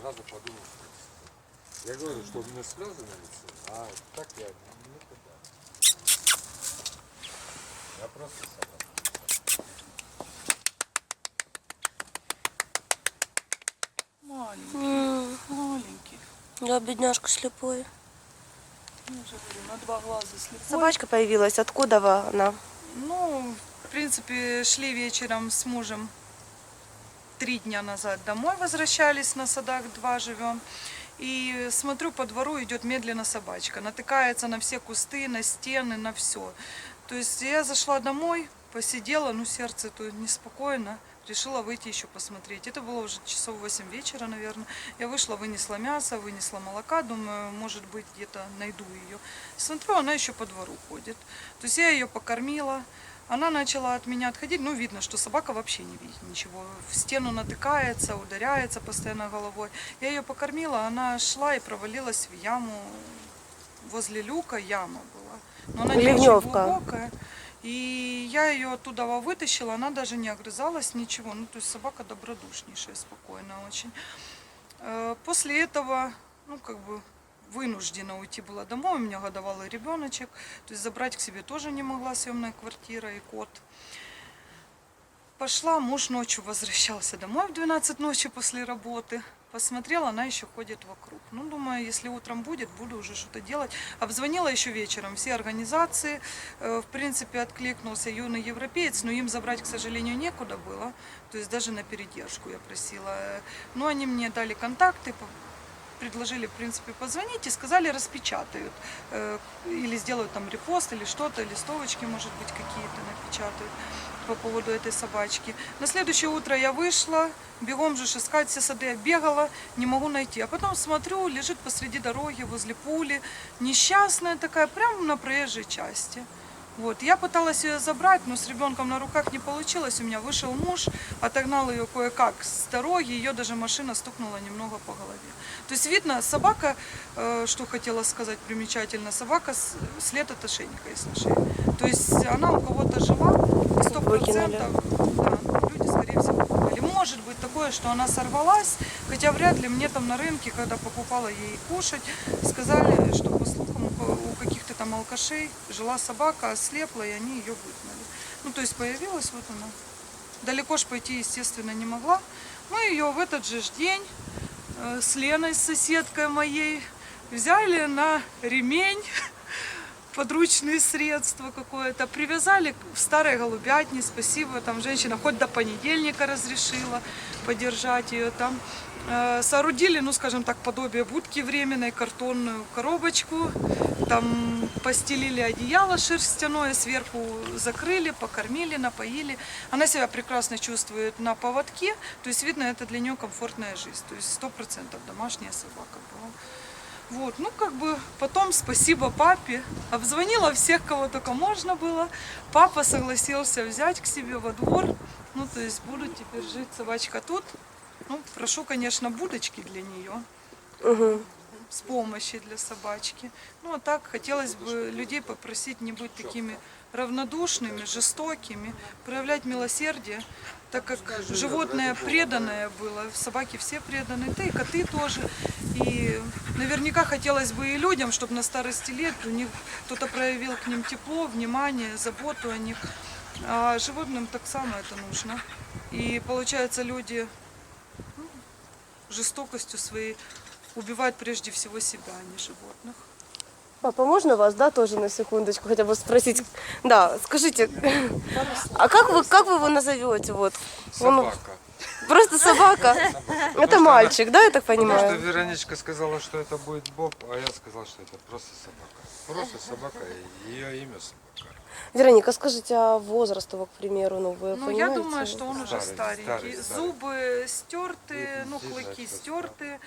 сразу подумал, что... Я говорю, что у меня слезы на лице, а так я никуда. Я просто собака. Маленький, маленький. Да, бедняжка слепой. Говорю, на два глаза слепой. Собачка появилась. Откуда она? Ну, в принципе, шли вечером с мужем три дня назад домой, возвращались на садах два живем. И смотрю, по двору идет медленно собачка, натыкается на все кусты, на стены, на все. То есть я зашла домой, посидела, ну сердце тут неспокойно, решила выйти еще посмотреть. Это было уже часов 8 вечера, наверное. Я вышла, вынесла мясо, вынесла молока, думаю, может быть, где-то найду ее. Смотрю, она еще по двору ходит. То есть я ее покормила, она начала от меня отходить, ну видно, что собака вообще не видит ничего. В стену натыкается, ударяется постоянно головой. Я ее покормила, она шла и провалилась в яму. Возле люка яма была. Но она не очень Ливневка. глубокая. И я ее оттуда вытащила, она даже не огрызалась, ничего. Ну, то есть собака добродушнейшая, спокойная очень. Э, После этого, ну, как бы вынуждена уйти была домой. У меня годовалый ребеночек. То есть забрать к себе тоже не могла съемная квартира и кот. Пошла, муж ночью возвращался домой в 12 ночи после работы. Посмотрела, она еще ходит вокруг. Ну, думаю, если утром будет, буду уже что-то делать. Обзвонила еще вечером все организации. Э, В принципе, откликнулся юный европеец, но им забрать, к сожалению, некуда было. То есть даже на передержку я просила. Э, Но они мне дали контакты, предложили, в принципе, позвонить и сказали, распечатают. Э, Или сделают там репост или что-то, листовочки, может быть, какие-то напечатают по поводу этой собачки. На следующее утро я вышла, бегом же искать все сады, я бегала, не могу найти. А потом смотрю, лежит посреди дороги, возле пули, несчастная такая, прямо на проезжей части. Вот. Я пыталась ее забрать, но с ребенком на руках не получилось. У меня вышел муж, отогнал ее кое-как с дороги, ее даже машина стукнула немного по голове. То есть видно, собака, э, что хотела сказать примечательно, собака след от ошейника, если шеи. То есть она у кого-то жила, сто Выкинули. процентов, да, люди. Может быть такое, что она сорвалась, хотя вряд ли мне там на рынке, когда покупала ей кушать, сказали, что по слухам у каких-то там алкашей жила собака, ослепла, и они ее выгнали. Ну, то есть появилась вот она. Далеко ж пойти, естественно, не могла. Мы ее в этот же день э, с Леной, с соседкой моей, взяли на ремень подручные средства какое-то, привязали в старой голубятне, спасибо, там женщина хоть до понедельника разрешила подержать ее там. Э, Соорудили, ну скажем так, подобие будки временной, картонную коробочку, там постелили одеяло шерстяное, сверху закрыли, покормили, напоили. Она себя прекрасно чувствует на поводке, то есть видно, это для нее комфортная жизнь, то есть сто процентов домашняя собака была. Вот, ну как бы потом спасибо папе. Обзвонила всех, кого только можно было. Папа согласился взять к себе во двор. Ну, то есть буду теперь жить собачка тут. Ну, прошу, конечно, будочки для нее Угу. с помощи для собачки. Ну, а так хотелось бы людей попросить не быть такими равнодушными, жестокими, проявлять милосердие, так как животное преданное было, собаки все преданы, да и коты тоже. И наверняка хотелось бы и людям, чтобы на старости лет у них кто-то проявил к ним тепло, внимание, заботу о них. А животным так само это нужно. И получается, люди ну, жестокостью своей убивают прежде всего себя, а не животных. Папа, можно вас, да, тоже на секундочку хотя бы спросить? Да, скажите, а как вы, как вы его назовете? Вот? Он Собака. просто собака? Это мальчик, да, я так Потому что понимаю? Вероничка сказала, что это будет Боб, а я сказал, что это просто собака. Просто собака, и ее имя собака. Вероника, скажите, а возраст его, к примеру, ну вы Ну, я понимаете? думаю, что он уже Старый, старенький. старый, старый. Зубы стерты, ну, видно, клыки что стерты.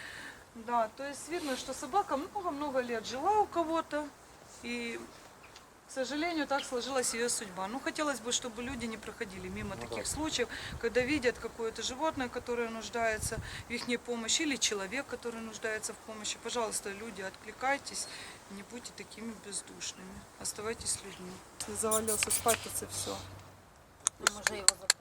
Да, то есть видно, что собака много-много лет жила у кого-то. И, к сожалению, так сложилась ее судьба. Ну, хотелось бы, чтобы люди не проходили мимо Ну таких да. случаев, когда видят какое-то животное, которое нуждается в их помощи, или человек, который нуждается в помощи. Пожалуйста, люди, откликайтесь, не будьте такими бездушными. Оставайтесь людьми. Завалился спать, это все. Мы же его.